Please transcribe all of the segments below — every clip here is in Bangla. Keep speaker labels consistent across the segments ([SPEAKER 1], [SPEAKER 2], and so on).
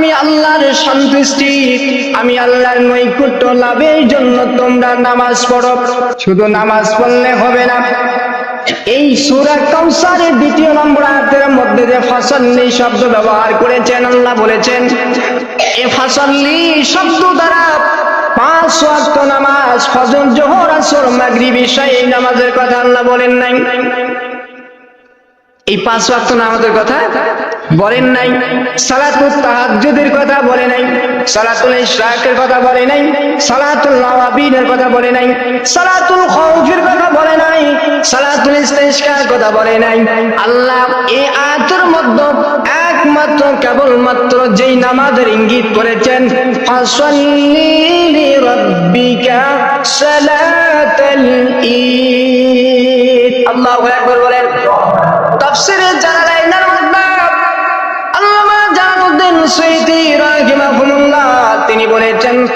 [SPEAKER 1] আমি আল্লাহর সন্তুষ্টি, আমি আল্লাহর নৈকুট্য লাভের জন্য তোমরা নামাজ পড়ো। শুধু নামাজ পড়লে হবে না। এই সুরা কৌসারের দ্বিতীয় নম্বর আয়াতের মধ্যে যে ফাসল্লি শব্দ ব্যবহার করেছেন, আল্লাহ বলেছেন, এ ফাসল্লি শব্দ দ্বারা পাঁচ ওয়াক্ত নামাজ, ফজর, জোহর, আসর, মাগরিব ঈশা এই নামাজের কথা আল্লাহ বলেন নাই। এই পাঁচ ওয়াক্ত নামাজের কথা বলেন নাই। সালাতুল তাহাজ্জুদের কথা বলে নাই। সালাতুল ইশরাকের কথা বলে নাই। সালাতুল নওয়াবিনের কথা বলে নাই। সালাতুল খাউফের কথা বলে নাই। সালাতুল ইস্তিসকার কথা বলে নাই। আল্লাহ এই আয়াতের মধ্যে একমাত্র, কেবলমাত্র যেই নামাজের ইঙ্গিত করেছেন, ফাসাল্লি লিরাব্বিকা সালাতাল ঈদ। আল্লাহু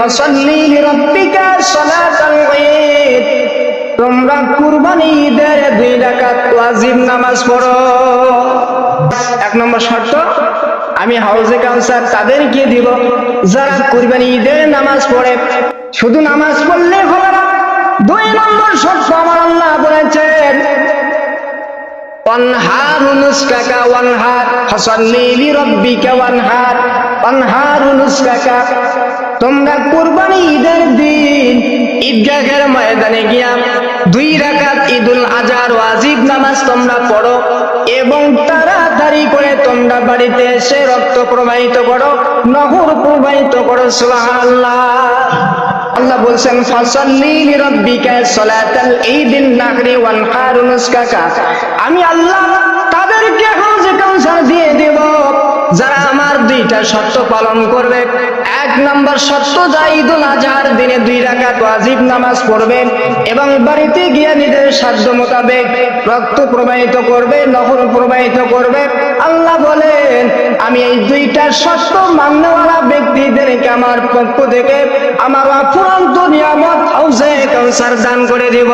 [SPEAKER 1] ফাসাল্লি লিরাব্বিকা তোমরা কুরবানি দুই রাকাত ওয়াজিব নামাজ পড়ো। এক নম্বর শর্ত, আমি হাউজে কাউন্সার তাদেরকে দিব, যারা কুরবানি ঈদের নামাজ পড়ে। শুধু নামাজ পড়লে হবে না, দুই নম্বর শর্ত আমার আল্লাহ বলেছেন, ওয়ানহার নুসকাকা, ওয়ানহার, ফাসাল্লি লিরাব্বিকা নুসকাকা তোমরা কুরবানি ঈদের দিন ঈদগাহের ময়দানে গিয়া দুই রাকাত ঈদুল আজহার ওয়াজিব নামাজ তোমরা পড়ো এবং তাড়াতাড়ি করে তোমরা বাড়িতে এসে রক্ত প্রবাহিত করো, নহর প্রবাহিত করো, সুবহানাল্লাহ। আল্লাহ বলছেন, ফাসাল্লি লিরাব্বিকা সালাতাল ঈদিন নাহরি ওয়াল আমি আল্লাহ তাদেরকে হাউজে কাউসার দিয়ে দেব, যারা আমার দুইটা শর্ত পালন করবে। এক নম্বর শর্ত, যা ঈদুল আজহার দিনে দুই রাকাত ওয়াজিব নামাজ পড়বে এবং বাড়িতে গিয়ে নিজের সাধ্য মোতাবেক রক্ত প্রবাহিত করবে, নহর প্রবাহিত করবে। আল্লাহ বলেন, আমি এই দুইটা শর্ত মান্যওয়ালা ব্যক্তিদেরকে আমার পক্ষ থেকে আমার অফুরন্ত নিয়ামত হাউসে কাউসার দান করে দিব।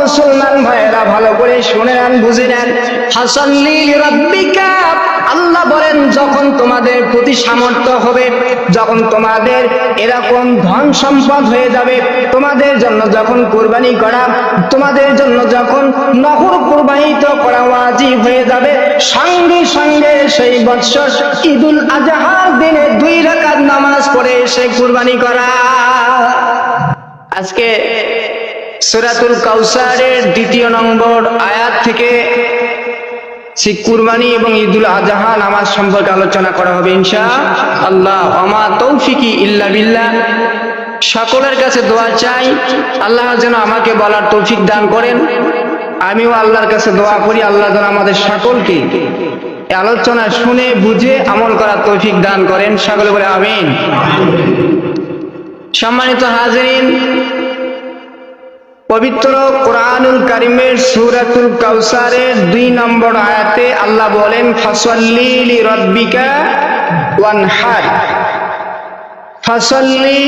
[SPEAKER 1] মুসলমান ভাইয়েরা, ভালো করে শুনে নেন, বুঝে নেন। হাসাল্লি রাব্বিকা, আল্লাহ বলেন, যখন তোমাদের প্রতি সামর্থ্য হবে, যখন তোমাদের এরকম ধন সম্পদ হয়ে যাবে, তোমাদের জন্য যখন কোরবানি করা, তোমাদের জন্য যখন নহর প্রবাহিত করা ওয়াজিব হয়ে যাবে, সঙ্গে সঙ্গে সেই বৎসর ঈদুল আজহার দিনে দুই রাকাত নামাজ পড়ে সেই কোরবানি করা। আজকে সুরাতুল কাউসারের দ্বিতীয় নম্বর আয়াত থেকে সেই কুরবানি এবং ঈদুল আজহা নামাজ সম্পর্কে আলোচনা করা হবে ইনশা আল্লাহ আমা তৌফিকি ইল্লা বিল্লাহ। সকলের কাছে দোয়া চাই, আল্লাহ যেন আমাকে বলার তৌফিক দান করেন। আমিও আল্লাহর কাছে দোয়া করি, আল্লাহ যেন আমাদের সকলকে আলোচনা শুনে, বুঝে, আমল করার তৌফিক দান করেন। সকলে বলে আমিন। সম্মানিত হাজিরিন পবিত্র কোরআনুল কারিমের সুরাতুল কাউসারের দুই নম্বর আয়াতে আল্লাহ বলেন, ফসল্লি রব্বিকা ওয়ানহার। ফসল্লি,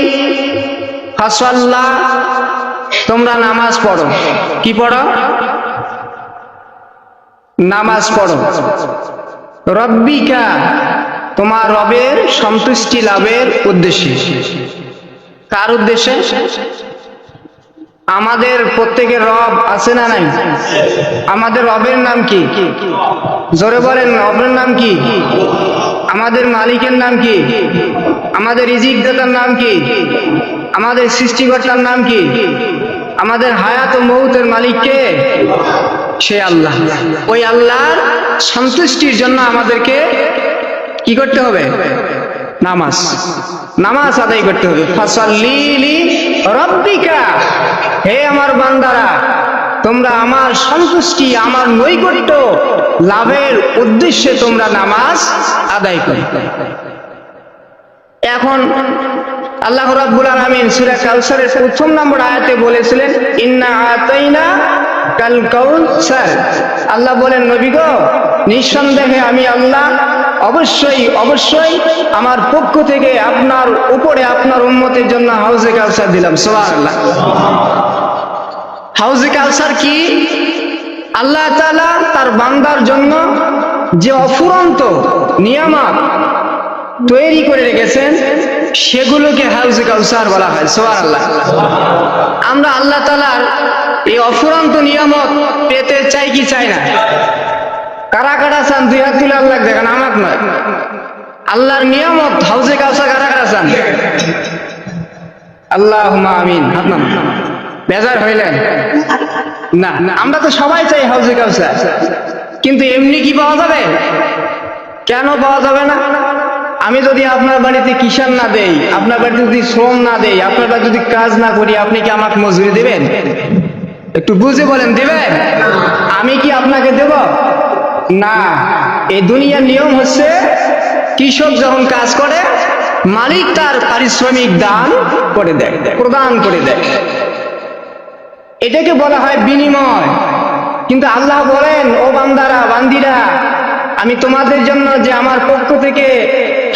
[SPEAKER 1] ফসল্লা, তোমরা নামাজ পড়ো। কি পড়ো? নামাজ পড়ো। রব্বিকা, তোমার রবের সন্তুষ্টি লাভের উদ্দেশ্যে। কার উদ্দেশ্যে? আমাদের প্রত্যেকের রব আছে না নাই? আমাদের রবের নাম কি? জোরে বলেন, রবের নাম কি? আমাদের মালিকের নাম কি? আমাদের রিজিক দাতার নাম কি? আমাদের সৃষ্টিকর্তার নাম কি? আমাদের হায়াত ও মৌতের মালিককে সে আল্লাহ। ওই আল্লাহর সন্তুষ্টির জন্য আমাদেরকে কি করতে হবে? নামাজ। নামাজ আদায় করতে হবে। ফাসাল্লি রব্বিকা। হে আমার বান্দারা, তোমরা আমার সন্তুষ্টি, আমার নৈকট্য লাভের উদ্দেশ্যে তোমরা নামাজ আদায় করো। এখন আল্লাহ রাব্বুল আলামিন সূরা কাউসারের প্রথম নম্বর আয়াতে বলেছিলেন, ইন্না আতাইনা কাল কাউসার আল্লাহ বলেন, নবী গো, নিঃসন্দেহে আমি আল্লাহ অবশ্যই অবশ্যই আমার পক্ষ থেকে আপনার উপরে আপনার উম্মতের জন্য হাউজে কাউসার দিলাম, সুবহানাল্লাহ। হাউজে কালসার কি? আল্লাহ তালা তার বান্দার জন্য যে অফুরন্ত নিয়ামত তৈরি করে রেখেছেন, সেগুলোকে হাউজে কাউসার বলা হয় সোয়ার আল্লাহ আমরা আল্লাহ তালার এই অফুরন্ত নিয়ামত পেতে চাই কি চাই না? কারা কারা চান, দুই হাত তুলে আল্লাহ দেখেন আমার নয়। আল্লাহর নিয়ামত, হাউজে কাউসা কারা কারা চান? আল্লাহ আমিন। বেজার হইলেন? না না, আমরা তো সবাই চাই হাউজে কাউসা কিন্তু এমনি কি পাওয়া যাবে? কেন পাওয়া যাবে না? আমি যদি আপনার বাড়িতে কিষান না দেই, আপনার বাড়িতে যদি শ্রম না দেই, আপনার বাড়িতে যদি কাজ না করি, আপনি কি আমাকে মজুরি দেবেন? একটু বুঝে বলেন, দেবেন? আমি কি আপনাকে দেব? না এই দুনিয়ার নিয়ম হচ্ছে কৃষক যখন কাজ করে, মালিক তার পারিশ্রমিক দান করে দেয়, প্রদান করে দেয়। এটাকে বলা হয় বিনিময়। কিন্তু আল্লাহ বলেন, ও বান্দারা, বান্দিরা, আমি তোমাদের জন্য যে আমার পক্ষ থেকে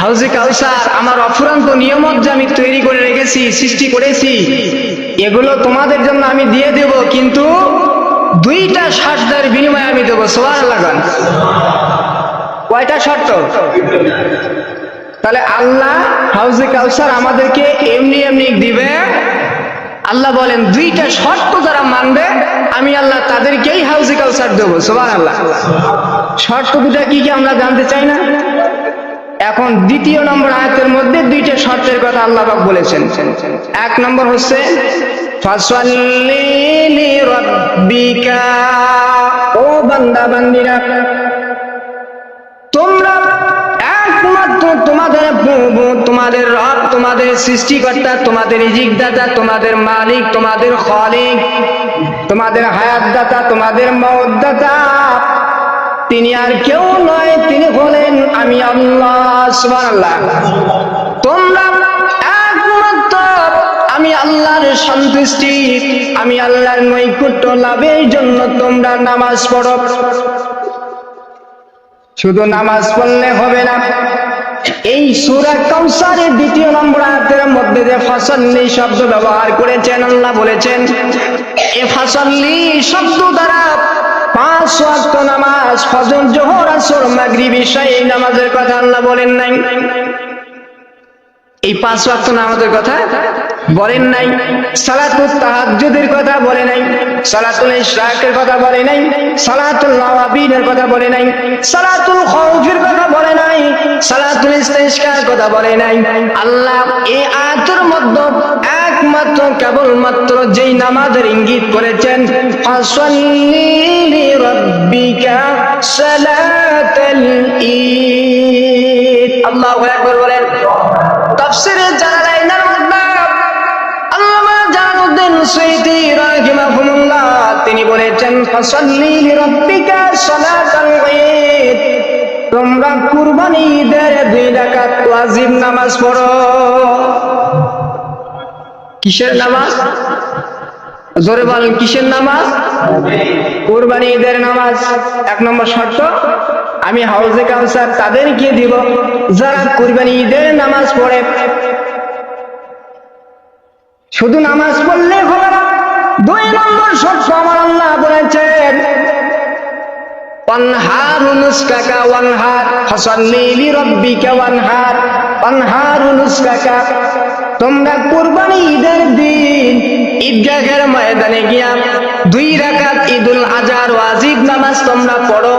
[SPEAKER 1] হাউজে কাউসার, আমার অফুরান্ত নিয়মত যে আমি তৈরি করে রেখেছি, সৃষ্টি করেছি, এগুলো তোমাদের জন্য আমি দিয়ে দেব, কিন্তু দুইটা শর্তের বিনিময়ে আমি দেবো সোয়ার লাগান কয়টা শর্ত? তাহলে আল্লাহ হাউজে কাউসার আমাদেরকে এমনি এমনি দিবে। আল্লাহ বলেন, দুইটা শর্ত যারা মানবে, আমি আল্লাহ তাদেরকেই হাউজে কাউসার দেবো সোবান আল্লাহ শর্ত দুটা কি কি আমরা জানতে চাই না? এখন দ্বিতীয় নম্বর আয়াতের মধ্যে দুইটা শর্তের কথা আল্লাহ বলেছেন। এক নম্বর হচ্ছে ও বান্দা, বান্দিরা, তোমরা একমাত্র তোমাদের প্রভু, তোমাদের রব, তোমাদের সৃষ্টিকর্তা, তোমাদের রিজিকদাতা তোমাদের মালিক, তোমাদের খলিক, তোমাদের হায়াতদাতা, তোমাদের মওদাতা তিনি আর কেউ নয়, তিনি হলেন আমি আল্লাহ, সুবহানাল্লাহ। আমি আল্লাহর সন্তুষ্টি, আমি আল্লাহর নৈকুট্য লাভের জন্য তোমরা নামাজ পড়ো। শুধু নামাজ পড়লে হবে না, এই সুরা কৌসারের দ্বিতীয় নম্বর আয়াতের মধ্যে যে ফসল্লি শব্দ ব্যবহার করেছেন, আল্লাহ বলেছেন, এ ফসল্লি শব্দ দ্বারা পাঁচ ওয়াক্ত নামাজ, ফজর, জোহর, আসর, মাগরিব ঈশা এই নামাজের কথা আল্লাহ বলেন নাই। এই পাঁচ ওয়াক্ত নামাজের কথা বলেন নাই সালাতুল তাহাজ্জুদের কথা বলে নাই, সালাতুল ইশরাকের কথা বলে নাই, সালাতুল নওয়াবিনের কথা বলে নাই, সালাতুল খাউফের কথা বলে নাই, সালাতুল ইস্তিসকার কথা বলে নাই। আল্লাহ এই আয়াতের মধ্যে একমাত্র, কেবলমাত্র যেই নামাজের ইঙ্গিত করেছেন, ফাসাল্লি লিরাব্বিকা সালাতাল ঈদ। আল্লাহু আকবার বলেন তাফসিরে জালালাইনের আল্লামা জালালউদ্দিন সুয়ুতি রাহিমাহুল্লাহ, তিনি বলেছেন, ফাসাল্লি লিরাব্বিকা সালাতাল ঈদ। তোমরা কুরবানি ঈদের দুই রাকাত ওয়াজিব নামাজ পড়ো। কিসের নামাজ? জোরে বলেন, কিসের নামাজ? কুরবানি ঈদের নামাজ। এক নম্বর শর্ত? আমি হাউজে কাউসার তাদেরকে দিব, যারা কুরবানি ঈদের নামাজ পড়ে। শুধু নামাজ পড়লে হবে দুই নম্বর শর্ত আমার আল্লাহ বলেছেন পানহার নুসকাকা ওয়ানহার, ফসল্লি লিরাব্বিকা ওয়ানহার। পানহার নুসকাকা তোমরা কুরবানি ঈদের দিন ঈদগাহের ময়দানে গিয়া দুই রাকাত ঈদুল আজহার ওয়াজিব নামাজ তোমরা পড়ো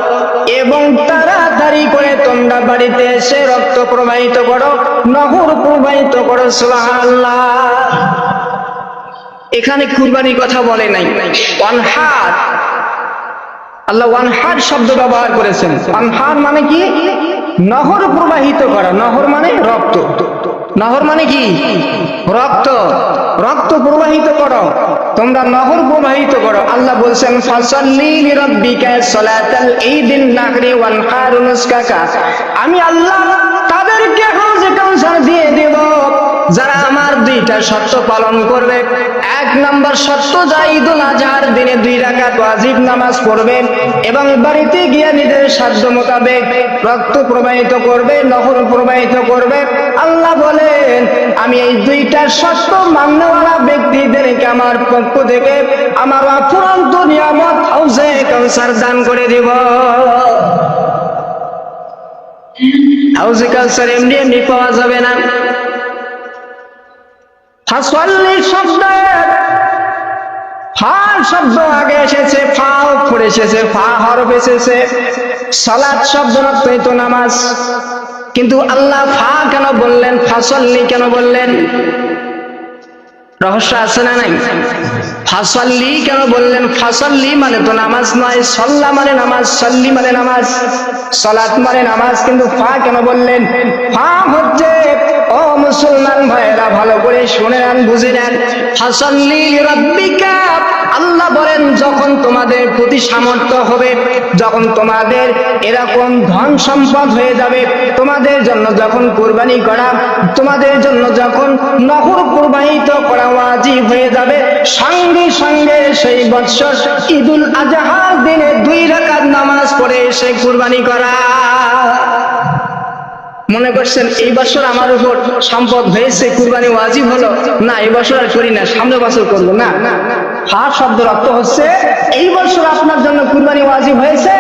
[SPEAKER 1] এবং তাড়াতাড়ি করে তোমরা বাড়িতে এসে রক্ত প্রবাহিত করো, নহর প্রবাহিত করো, সুবহানাল্লাহ। এখানে কুরবানির কথা বলে নাই। ওয়ানহার আল্লাহ ওয়ানহার শব্দ ব্যবহার করেছেন। ওয়ানহার মানে কি? নহর প্রবাহিত করা। নহর মানে রক্ত। নহর মানে কি? রক্ত। রক্ত প্রবাহিত করো। তোমরা নহর প্রবাহিত করো। আল্লাহ বলছেন আমি আল্লাহ তাদেরকে দিয়ে দেব। যারা আমার দুইটা শর্ত পালন করবে এক নম্বর শর্ত, যা ঈদুল আজহার দিনে দুই রাকাত ওয়াজিব নামাজ পড়বে এবং বাড়িতে গিয়ে নিজের সাধ্য মোতাবেক রক্ত প্রবাহিত করবে, নহর প্রবাহিত করবে। আল্লাহ বলেন, আমি এই দুইটা শর্ত মান্যওয়ালা ব্যক্তিদেরকে আমার পক্ষ থেকে আমার অফুরন্ত নিয়ামত হাউসে কাউসার দান করে দিব। হাউজে কাউসার এমনি এমনি পাওয়া যাবে না। ফাসল্লি শব্দ ফা শব্দ আগে এসেছে, ফাও পড়ে এসেছে, ফা হরফ এসেছে। সালাদ শব্দ অর্থই তো নামাজ। কিন্তু আল্লাহ ফা কেন বললেন ফাসল্লি কেন বললেন? রহস্য আছে না নাই? ফাসল্লি কেন বললেন? ফাসল্লি মানে তো নামাজ নয়, সল্লা মানে নামাজ, সল্লি মানে নামাজ, সলাত মানে নামাজ। কিন্তু ফা কেন বললেন? ফা হচ্ছে, ও মুসলমান করে শুনে নেন বুঝে নেন ফাসল্লি রব্বিকা আল্লাহ বলেন, যখন তোমাদের প্রতি সামর্থ্য হবে, যখন তোমাদের এরকম ধন সম্পদ হয়ে যাবে, তোমাদের জন্য যখন কোরবানি করা, তোমাদের জন্য যখন নহর কোরবানিত করা ওয়াজিব হয়ে যাবে, সঙ্গে সঙ্গে সেই বৎসর ঈদুল আজহার দিনে দুই রাকাত নামাজ পড়ে সে কোরবানি করা। মনে করছেন, এই বছর আমার উপর সম্পদ হয়েছে, কুরবানি ওয়াজিব হলো। না, এই বছর আর করি না সামনে বছর করব, না। হার শব্দের অর্থ হচ্ছে, এই বছর আপনার জন্য কুরবানি ওয়াজিব হয়েছে,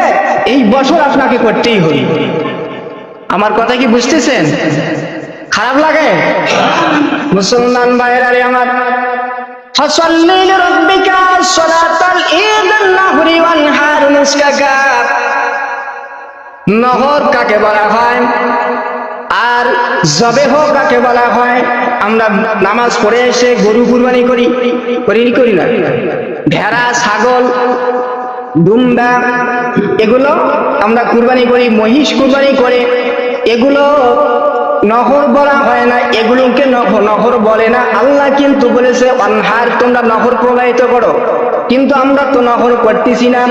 [SPEAKER 1] এই বছর আপনাকে করতেই হবে। আমার কথা কি বুঝতেছেন? খারাপ লাগে? মুসলমান ভাইয়ের আরে আমার। ফসল্লি রব্বিকা সলাতাল ঈদ নাহরি মুসকাকা নহর কাকে বলা হয়? আর জবেহ কাকে বলা হয়, আমরা নামাজ পড়ে এসে গরু কুরবানি করি। করি করি না? ভেড়া, ছাগল দুম্বা এগুলো আমরা কুরবানি করি, মহিষ কুরবানি করে। এগুলো নহর বলা হয় না, এগুলোকে নহর বলে না। আল্লাহ কিন্তু বলেছে অনহার তোমরা নহর প্রবাহিত করো। কিন্তু আমরা তো নহর করতেছি না।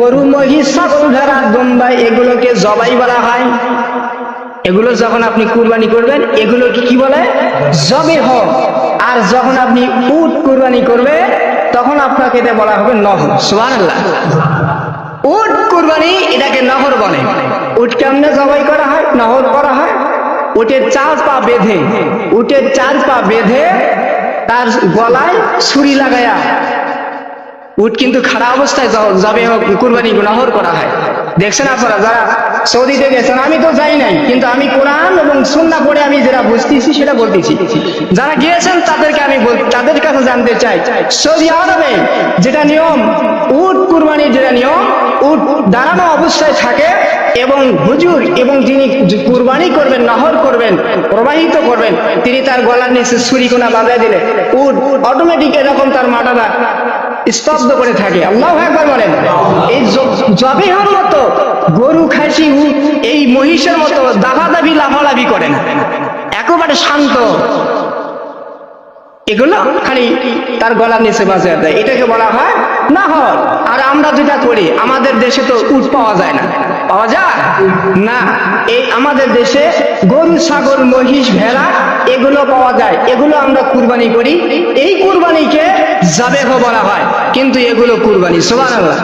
[SPEAKER 1] গরু, মহিষ ছাগল ভেড়া দুম্বা এগুলোকে জবাই বলা হয়। এগুলো যখন আপনি কুরবানি করবেন, এগুলো কি বলে? জবে হোক। আর যখন আপনি উট কুরবানি করবে তখন আপনাকে এটা বলা হবে নহর। সুবহানাল্লাহ। উট কুরবানি এটাকে নহর বলে। উট কেমনে জবাই করা হয়? নহর করা হয়। উটের চার পা বেঁধে, উটের চার পা বেঁধে তার গলায় ছুরি লাগায়া, উট কিন্তু খারাপ অবস্থায় যাবে হোক, কুরবানি, নহর করা হয়। দেখছেন আপনারা, যারা সৌদিতে গেছেন, আমি তো যাই নাই, কিন্তু আমি কোরআন এবং সুন্না পড়ে আমি যেটা বুঝতেছি, সেটা বলতেছি। যারা গিয়েছেন, তাদেরকে আমি তাদের কাছে জানতে চাই, সৌদি আরবে যেটা নিয়ম, উট কুরবানির যেটা নিয়ম, উট দাঁড়ানো অবস্থায় থাকে এবং হুজুর এবং যিনি কুরবানি করবেন, নহর করবেন, প্রবাহিত করবেন, তিনি তার গলার নিচে ছুরি কোনা বাঁধিয়ে দিলে, উট অটোমেটিক এরকম তার মাথাটা স্তব্ধ করে থাকে। আল্লাহ একবার বলেন, এই জবেহার মতো গরু খাসি এই মহিষের মতো দাবাদাবি লাফালাফি করে না। একেবারে শান্ত। এগুলো খালি তার গলার নিচে বাজে দেয়। এটাকে বলা হয় না হয় আর আমরা যেটা করি, আমাদের দেশে তো উট পাওয়া যায় না। পাওয়া যায়? না, এই আমাদের দেশে গরু, ছাগল, মহিষ, ভেড়া, এগুলো পাওয়া যায়। এগুলো আমরা কুরবানি করি। এই কুরবানিকে জাবেহ বলা হয়। কিন্তু এগুলো কুরবানি, সুবহানাল্লাহ।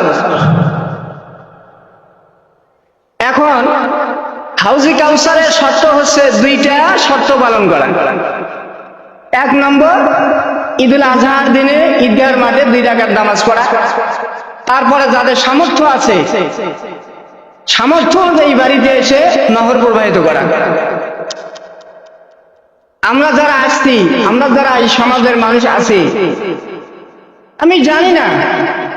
[SPEAKER 1] এখন হাউজি কাউসারের শর্ত হচ্ছে দুইটা শর্ত পালন করা। এক নম্বর, ঈদুল আজহার দিনে ঈদগাহের মাঠে দুই টাকার নামাজ পড়া। তারপরে যাদের সামর্থ্য আছে সামর্থ্য অনুযায়ী বাড়িতে এসে নহর প্রবাহিত করা। আমরা যারা আসছি আমরা যারা এই সমাজের মানুষ আছি, আমি জানি না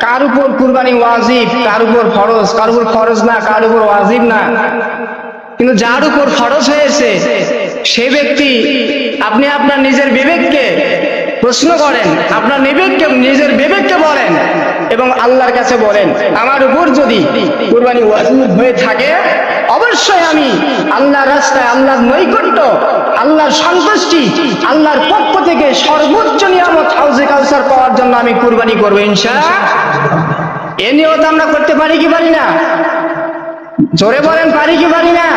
[SPEAKER 1] কার উপর কুরবানি ওয়াজিব, কার উপর ফরজ, কার উপর ফরজ না, কার উপর ওয়াজিব না। কিন্তু যার উপর ফরজ হয়েছে, সে ব্যক্তি আপনি আপনার নিজের বিবেককে প্রশ্ন করেন, আপনার বিবেককে নিজের বিবেককে বলেন। এবং আল্লাহর কাছে বলেন, আমার উপর যদি কুরবানি ওয়াজিব হয়ে থাকে, অবশ্যই আমি আল্লাহর রাস্তায় আল্লাহর নৈকট্য, আল্লাহর সন্তুষ্টি, আল্লাহর পক্ষ থেকে সর্বোচ্চ নিয়ামত হাউজে কাউসার পাওয়ার জন্য আমি কুরবানি করব ইনশা এ নিয়ত আমরা করতে পারি কি পারি না? জোরে বলেন, পারি কি পারি না?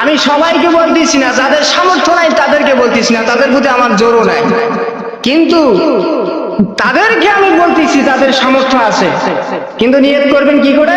[SPEAKER 1] আমি সবাইকে বলতেছি না, যাদের সামর্থ্য নাই তাদেরকে বলতেছি না, তাদের প্রতি আমার জোরও নাই। কিন্তু তাদেরকে আমি বলতেছি তাদের সামর্থ্য আছে। কিন্তু নিয়ত করবেন কি করে?